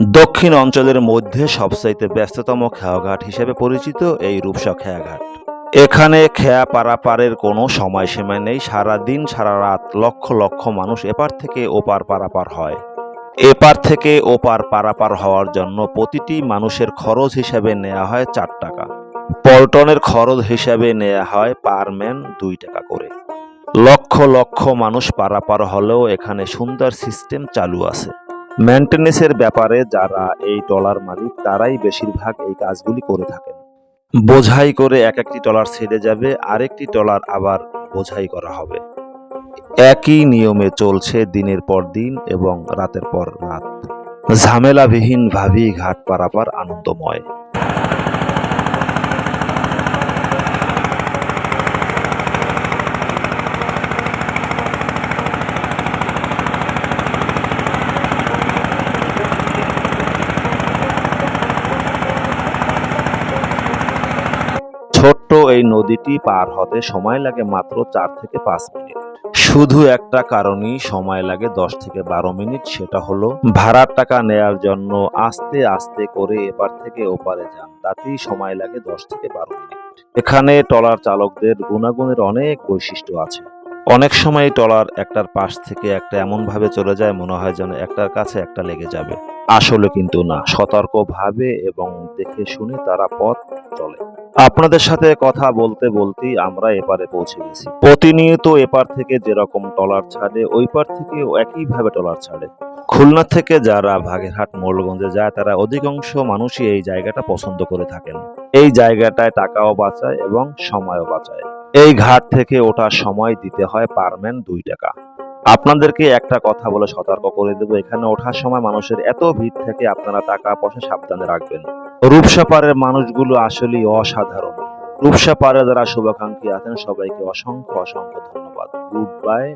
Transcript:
দক্ষিণ অঞ্চলের মধ্যে সবচাইতে ব্যস্ততম খেয়াঘাট হিসেবে পরিচিত এই রূপসা খেয়াঘাট। এখানে খেয়া পারাপারের কোনো সময়সীমা নেই সারা দিন সারা রাত লক্ষ লক্ষ মানুষ এপার থেকে ওপার পারাপার হয়। এপার থেকে ওপার পারাপার হওয়ার জন্য প্রতিটি মানুষের খরচ হিসাবে নেওয়া হয় চার টাকা। পল্টনের খরচ হিসাবে নেওয়া হয় পার ম্যান দুই টাকা করে। লক্ষ লক্ষ মানুষ পারাপার হলেও এখানে সুন্দর সিস্টেম চালু আছে। মেনটেন্যান্সের ব্যাপারে যারা এই টলার মালিক, তারাই বেশিরভাগ এই কাজগুলি করে থাকেন। বোঝাই করে এক একটি টলার ছেড়ে যাবে, আরেকটি টলার আবার বোঝাই করা হবে। একই নিয়মে চলছে দিনের পর দিন এবং রাতের পর রাত। ঝামেলাবিহীন ভাবি ঘাট পারাপার আনন্দময়। ছোট্ট এই নদীটি পার হতে সময় লাগে মাত্র চার থেকে পাঁচ মিনিট। শুধু একটা কারণেই সময় লাগে দশ থেকে বারো মিনিট, সেটা হলো ভাড়ার টাকা নেয়ার জন্য আস্তে আস্তে করে এপার থেকে ওপারে যান, তাতেই সময় লাগে দশ থেকে বারো মিনিট। এখানে ট্রলার চালকদের গুণাগুণের অনেক বৈশিষ্ট্য আছে। অনেক সময় ট্রলার একটার পাশ থেকে একটা এমন ভাবে চলে যায়, মনে হয় যেন একটার কাছে একটা লেগে যাবে। আসলে কিন্তু না, সতর্কভাবে এবং দেখে শুনে তারা পথ চলে। আপনাদের সাথে কথা বলতে বলতেই আমরা এপারে পৌঁছে গেছি। প্রতিনিয়ত এপার থেকে যেরকম টলার ছাড়ে ওই পার থেকে একইভাবে টলার ছাড়ে। খুলনা থেকে যারা ভাগেরহাট মোড়লগঞ্জে যায়, তারা অধিকাংশ মানুষই এই জায়গাটা পছন্দ করে থাকেন। এই জায়গাটায় টাকাও বাঁচায় এবং সময়ও বাঁচায়। এই ঘাট থেকে ওঠার সময় দিতে হয় পারম্যান দুই টাকা। আপনাদেরকে একটা কথা বলে সতর্ক করে দেবো, এখানে ওঠার সময় মানুষের এত ভিড় থেকে, আপনারা টাকা পয়সা সাবধানে রাখবেন। রূপসা পাড়ের মানুষগুলো আসলেই অসাধারণ। রূপসা পাড়ে যারা শুভাকাঙ্ক্ষী আছেন, সবাইকে অসংখ্য অসংখ্য ধন্যবাদ। Good bye